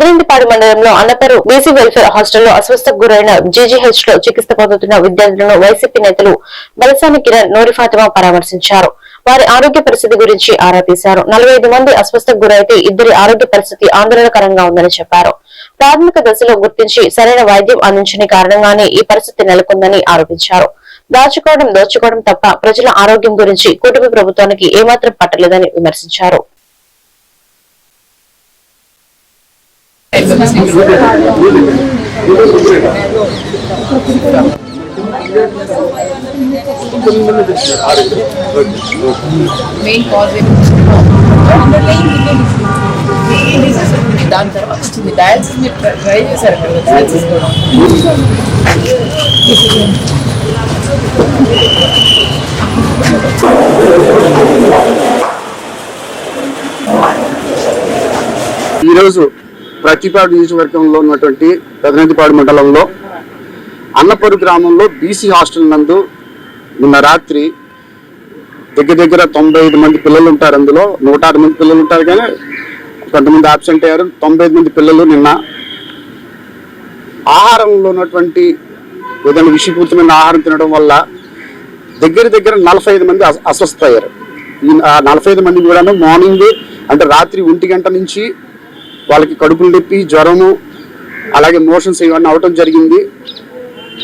పెదరింటిపాడు మండలంలో అన్నపేరు BC welfare హాస్టల్లో అస్వస్థకు గురైన జీజీహెచ్లో చికిత్స పొందుతున్న విద్యార్థులను వైసీపీ నేతలు బలసాని కిరణ్ నూరి ఫాతిమా పరామర్శించారు. వారి ఆరోగ్య పరిస్థితి గురించి ఆరా తీశారు. నలభై ఐదు మంది అస్వస్థకు గురైతే ఇద్దరి ఆరోగ్య పరిస్థితి ఆందోళనకరంగా ఉందని చెప్పారు. ప్రాథమిక దశలో గుర్తించి సరైన వైద్యం అందించని కారణంగానే ఈ పరిస్థితి నెలకొందని ఆరోపించారు. దాచుకోవడం దోచుకోవడం తప్ప ప్రజల ఆరోగ్యం గురించి కూటమి ప్రభుత్వానికి ఏమాత్రం పట్టలేదని విమర్శించారు. మెయిన్ పాజిటివ్ దాని తర్వాత వచ్చింది. డయాలసిస్ మీరు ట్రై- చేశారు? డయాలసిస్ కూడా. ఈరోజు ప్రతిపాడు నియోజకవర్గంలో ఉన్నటువంటి పెదనందిపాడు మండలంలో అన్నపరు గ్రామంలో బీసీ హాస్టల్ నందు నిన్న రాత్రి దగ్గర దగ్గర తొంభై ఐదు మంది పిల్లలు ఉంటారు అందులో. నూట ఆరు మంది పిల్లలు ఉంటారు కానీ కొంతమంది ఆబ్సెంట్ అయ్యారు. తొంభై ఐదు మంది పిల్లలు నిన్న ఆహారంలో ఉన్నటువంటి ఏదైనా విషపూరితమైన ఆహారం తినడం వల్ల దగ్గర దగ్గర నలభై ఐదు మంది అస్వస్థ అయ్యారు. ఈ నలభై ఐదు మంది కూడాను మార్నింగ్ అంటే రాత్రి ఒంటి గంట నుంచి వాళ్ళకి కడుపులు నొప్పి జ్వరము అలాగే మోషన్స్ ఇవన్నీ అవటం జరిగింది.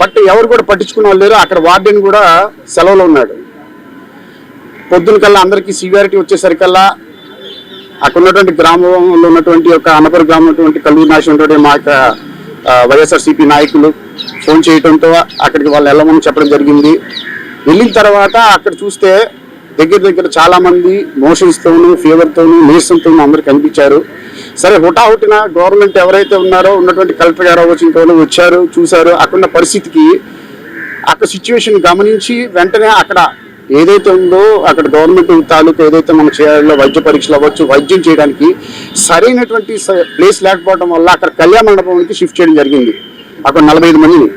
బట్ ఎవరు కూడా పట్టించుకున్న వాళ్ళు లేరు. అక్కడ వార్డెన్ కూడా సెలవులో ఉన్నాడు. పొద్దున కల్లా అందరికీ సివియారిటీ వచ్చేసరికల్లా అక్కడ ఉన్నటువంటి గ్రామంలో ఉన్నటువంటి యొక్క అన్నపూర్ గ్రామం ఉన్నటువంటి కల్లూరు నాశనం ఉన్నటువంటి మా యొక్క వైఎస్ఆర్సీపీ నాయకులు ఫోన్ చేయడంతో అక్కడికి వాళ్ళు వెళ్ళమని చెప్పడం జరిగింది. వెళ్ళిన తర్వాత అక్కడ చూస్తే దగ్గర దగ్గర చాలామంది మోషన్స్తోనూ మోషన్స్ తోను అందరు కనిపించారు. సరే హుటాహుటిన గవర్నమెంట్ ఎవరైతే ఉన్నారో ఉన్నటువంటి కలెక్టర్ గారు అవ్వచ్చు వచ్చారు చూశారు. అక్కడ ఉన్న పరిస్థితికి అక్కడ సిచ్యువేషన్ గమనించి వెంటనే అక్కడ ఏదైతే ఉందో అక్కడ గవర్నమెంట్ తాలూకు ఏదైతే మనం చేయాలో వైద్య పరీక్షలు అవ్వచ్చు వైద్యం చేయడానికి సరైనటువంటి ప్లేస్ లేకపోవడం వల్ల అక్కడ కళ్యాణ మండపానికి షిఫ్ట్ చేయడం జరిగింది. అక్కడ నలభై ఐదు మందిని.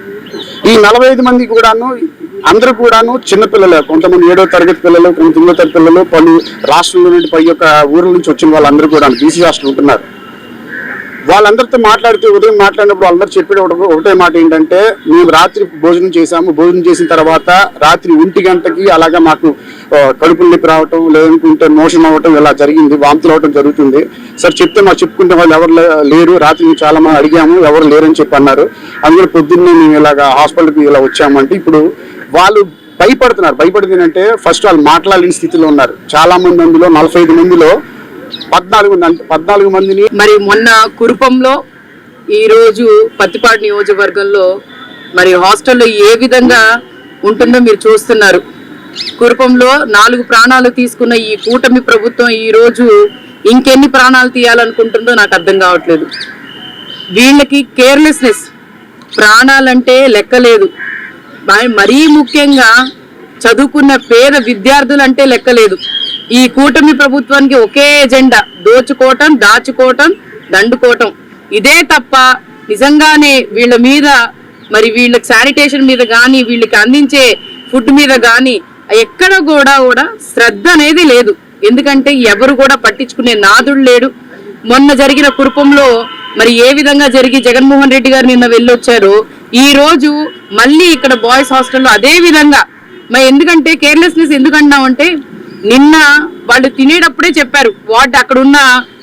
ఈ నలభై ఐదు మంది కూడాను అందరూ కూడాను చిన్నపిల్లలే కొంతమంది ఏడో తరగతి పిల్లలు కొంత తొమ్మిదో తరగతి పిల్లలు పలు రాష్ట్రంలో నుండి పై యొక్క ఊర్ల నుంచి వచ్చిన వాళ్ళందరూ కూడా బీసీ హాస్టల్ ఉంటున్నారు. వాళ్ళందరితో మాట్లాడితే ఉదయం మాట్లాడినప్పుడు అందరూ చెప్పేది ఒకటే మాట ఏంటంటే మేము రాత్రి భోజనం చేశాము. భోజనం చేసిన తర్వాత రాత్రి ఒంటి గంటకి అలాగా మాకు కడుపు నొప్పి రావటం లేదనుకుంటే మోషన్ అవ్వటం ఇలా జరిగింది వాంతులు అవ్వటం జరుగుతుంది. సార్ చెప్తే మాకు చెప్పుకుంటే వాళ్ళు ఎవరు లేరు. రాత్రి చాలా మంది అడిగాము ఎవరు లేరని చెప్పి అన్నారు. అందుకని పొద్దున్నే మేము ఇలాగా హాస్పిటల్కి ఇలా వచ్చామంటే ఇప్పుడు వాళ్ళు భయపడుతున్నారు. భయపడుతుంది అంటే ఫస్ట్ వాళ్ళు మాట్లాడలేని స్థితిలో ఉన్నారు. చాలా మంది అందులో నలభై ఐదు మందిలో పద్నాలుగు మంది పద్నాలుగు మందిని మరి మొన్న కురుపంలో ఈ రోజు పత్తిపాడు నియోజకవర్గంలో మరి హాస్టల్లో ఏ విధంగా ఉంటుందో మీరు చూస్తున్నారు. కురుపంలో నాలుగు ప్రాణాలు తీసుకున్న ఈ కూటమి ప్రభుత్వం ఈ రోజు ఇంకెన్ని ప్రాణాలు తీయాలనుకుంటుందో నాకు అర్థం కావట్లేదు. వీళ్ళకి కేర్లెస్నెస్ ప్రాణాలంటే లెక్కలేదు. మరీ ముఖ్యంగా చదువుకున్న పేద విద్యార్థులు అంటే లెక్కలేదు. ఈ కూటమి ప్రభుత్వానికి ఒకే ఎజెండా దోచుకోవటం దాచుకోవటం దండుకోవటం. ఇదే తప్ప నిజంగానే వీళ్ళ మీద మరి వీళ్ళకి శానిటేషన్ మీద కానీ వీళ్ళకి అందించే ఫుడ్ మీద కానీ ఎక్కడ కూడా కూడా శ్రద్ధ అనేది లేదు. ఎందుకంటే ఎవరు కూడా పట్టించుకునే నాదుడు లేడు. మొన్న జరిగిన కురుపంలో మరి ఏ విధంగా జరిగి జగన్మోహన్ రెడ్డి గారు నిన్న వెళ్ళొచ్చారు ఈ రోజు మళ్ళీ ఇక్కడ బాయ్స్ హాస్టల్లో అదే విధంగా. మరి ఎందుకంటే కేర్లెస్నెస్ ఎందుకన్నామంటే నిన్న వాళ్ళు తినేటప్పుడే చెప్పారు వాటి అక్కడ ఉన్న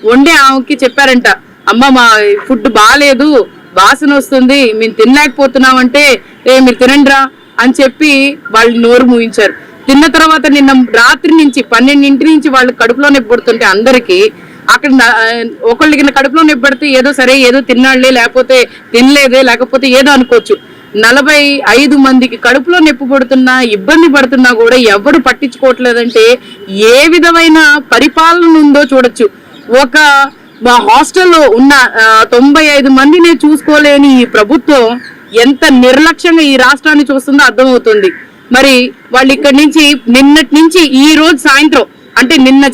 వండే ఆమెకి చెప్పారంట అమ్మ మా ఫుడ్ బాగాలేదు వాసన వస్తుంది మేము తినలేకపోతున్నామంటే ఏ మీరు తినండిరా అని చెప్పి వాళ్ళు నోరు మూయించారు. తిన్న తర్వాత నిన్న రాత్రి నుంచి పన్నెండింటి నుంచి వాళ్ళు కడుపులోనే పుడుతుంటే అందరికి అక్కడ ఒకళ్ళకి కడుపులో నొప్పి పడితే ఏదో సరే ఏదో తిన్నాళ్ళే లేకపోతే తినలేదే లేకపోతే ఏదో అనుకోవచ్చు. నలభై ఐదు మందికి కడుపులో నొప్పి పడుతున్నా ఇబ్బంది పడుతున్నా కూడా ఎవరు పట్టించుకోవట్లేదంటే ఏ విధమైన పరిపాలన ఉందో చూడొచ్చు. ఒక మా హాస్టల్లో ఉన్న తొంభై ఐదు మందిని చూసుకోలేని ఈ ప్రభుత్వం ఎంత నిర్లక్ష్యంగా ఈ రాష్ట్రాన్ని చూస్తుందో అర్థమవుతుంది. మరి వాళ్ళు ఇక్కడి నుంచి నిన్నటి నుంచి ఈ రోజు సాయంత్రం అంటే నిన్న